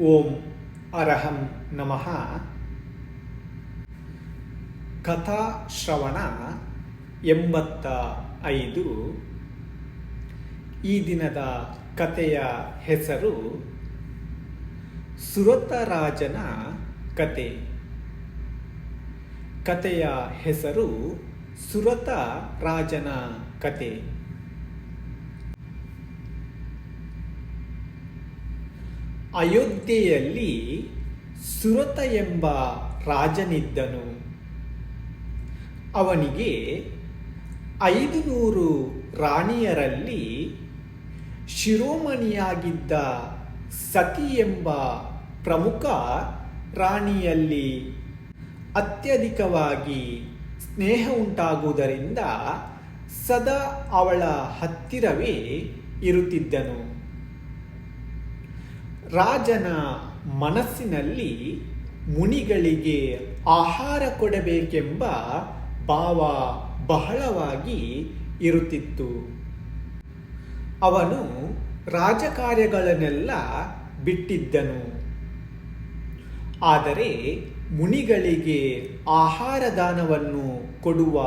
ಓಂ ಅರಹಂ ನಮಃ. ಕಥಾ ಶ್ರವಣ ಎಂಬತ್ತ ಐದು. ಈ ದಿನದ ಕಥೆಯ ಹೆಸರು ಸುರತರಾಜನ ಕತೆ. ಕಥೆಯ ಹೆಸರು ಸುರತ ರಾಜನ ಕತೆ. ಅಯೋಧ್ಯೆಯಲ್ಲಿ ಸುರತ ಎಂಬ ರಾಜನಿದ್ದನು. ಅವನಿಗೆ ಐದು ನೂರು ರಾಣಿಯರಲ್ಲಿ ಶಿರೋಮಣಿಯಾಗಿದ್ದ ಸತಿ ಎಂಬ ಪ್ರಮುಖ ರಾಣಿಯಲ್ಲಿ ಅತ್ಯಧಿಕವಾಗಿ ಸ್ನೇಹ ಉಂಟಾಗುವುದರಿಂದ ಸದಾ ಅವಳ ಹತ್ತಿರವೇ ಇರುತ್ತಿದ್ದನು. ರಾಜನ ಮನಸ್ಸಿನಲ್ಲಿ ಮುನಿಗಳಿಗೆ ಆಹಾರ ಕೊಡಬೇಕೆಂಬ ಭಾವ ಬಹಳವಾಗಿ ಇರುತ್ತಿತ್ತು. ಅವನು ರಾಜಕಾರ್ಯಗಳನ್ನೆಲ್ಲ ಬಿಟ್ಟಿದ್ದನು. ಆದರೆ ಮುನಿಗಳಿಗೆ ಆಹಾರ ದಾನವನ್ನು ಕೊಡುವ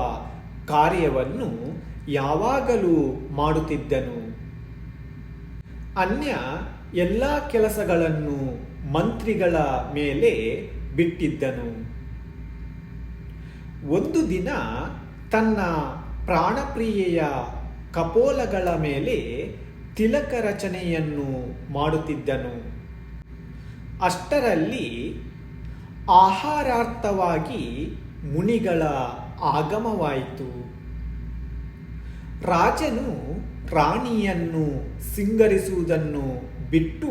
ಕಾರ್ಯವನ್ನು ಯಾವಾಗಲೂ ಮಾಡುತ್ತಿದ್ದನು. ಅನ್ಯ ಎಲ್ಲ ಕೆಲಸಗಳನ್ನು ಮಂತ್ರಿಗಳ ಮೇಲೆ ಬಿಟ್ಟಿದ್ದನು. ಒಂದು ದಿನ ತನ್ನ ಪ್ರಾಣಪ್ರಿಯೆಯ ಕಪೋಲಗಳ ಮೇಲೆ ತಿಲಕ ರಚನೆಯನ್ನು ಮಾಡುತ್ತಿದ್ದನು. ಅಷ್ಟರಲ್ಲಿ ಆಹಾರಾರ್ಥವಾಗಿ ಮುನಿಗಳ ಆಗಮವಾಯಿತು. ರಾಜನು ರಾಣಿಯನ್ನು ಸಿಂಗರಿಸುವುದನ್ನು ಬಿಟ್ಟು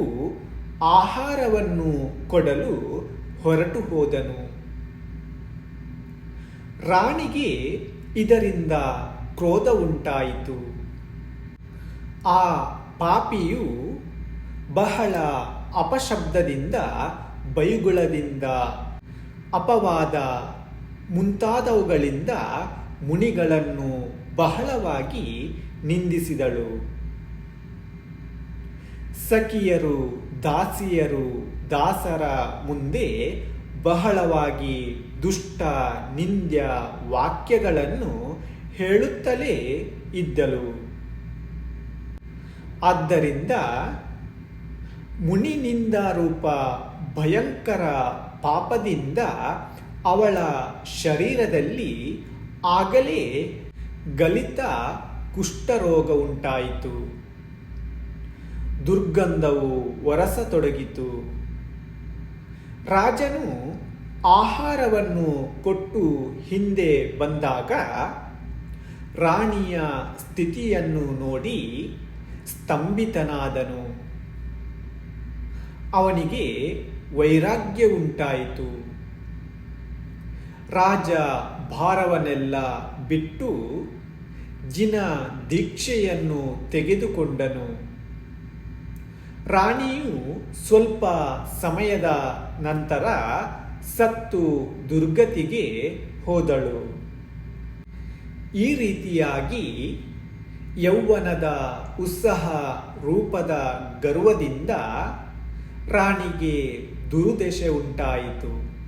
ಆಹಾರವನ್ನು ಕೊಡಲು ಹೊರಟು ಹೋದನು. ರಾಣಿಗೆ ಇದರಿಂದ ಕ್ರೋಧ ಉಂಟಾಯಿತು. ಆ ಪಾಪಿಯು ಬಹಳ ಅಪಶಬ್ದದಿಂದ, ಬೈಗುಳದಿಂದ, ಅಪವಾದ ಮುಂತಾದವುಗಳಿಂದ ಮುನಿಗಳನ್ನು ಬಹಳವಾಗಿ ನಿಂದಿಸಿದಳು. ಸಖಿಯರು, ದಾಸಿಯರು, ದಾಸರ ಮುಂದೆ ಬಹಳವಾಗಿ ದುಷ್ಟ ನಿಂದ್ಯ ವಾಕ್ಯಗಳನ್ನು ಹೇಳುತ್ತಲೇ ಇದ್ದಳು. ಆದ್ದರಿಂದ ಮುನಿನಿಂದ ರೂಪ ಭಯಂಕರ ಪಾಪದಿಂದ ಅವಳ ಶರೀರದಲ್ಲಿ ಆಗಲೇ ಗಲಿತ ಕುಷ್ಠರೋಗ ಉಂಟಾಯಿತು. ದುರ್ಗಂಧವು ಒರಸತೊಡಗಿತು ರಾಜನು ಆಹಾರವನ್ನು ಕೊಟ್ಟು ಹಿಂದೆ ಬಂದಾಗ ರಾಣಿಯ ಸ್ಥಿತಿಯನ್ನು ನೋಡಿ ಸ್ತಂಭಿತನಾದನು. ಅವನಿಗೆ ವೈರಾಗ್ಯ ಉಂಟಾಯಿತು. ರಾಜ ಭಾರವನ್ನೆಲ್ಲ ಬಿಟ್ಟು ಜಿನ ದೀಕ್ಷೆಯನ್ನು ತೆಗೆದುಕೊಂಡನು. ರಾಣಿಯು ಸ್ವಲ್ಪ ಸಮಯದ ನಂತರ ಸತ್ತು ದುರ್ಗತಿಗೆ ಹೋದಳು. ಈ ರೀತಿಯಾಗಿ ಯೌವನದ ಉತ್ಸಾಹ ರೂಪದ ಗರ್ವದಿಂದ ರಾಣಿಗೆ ದುರುದೆಶೆ ಉಂಟಾಯಿತು.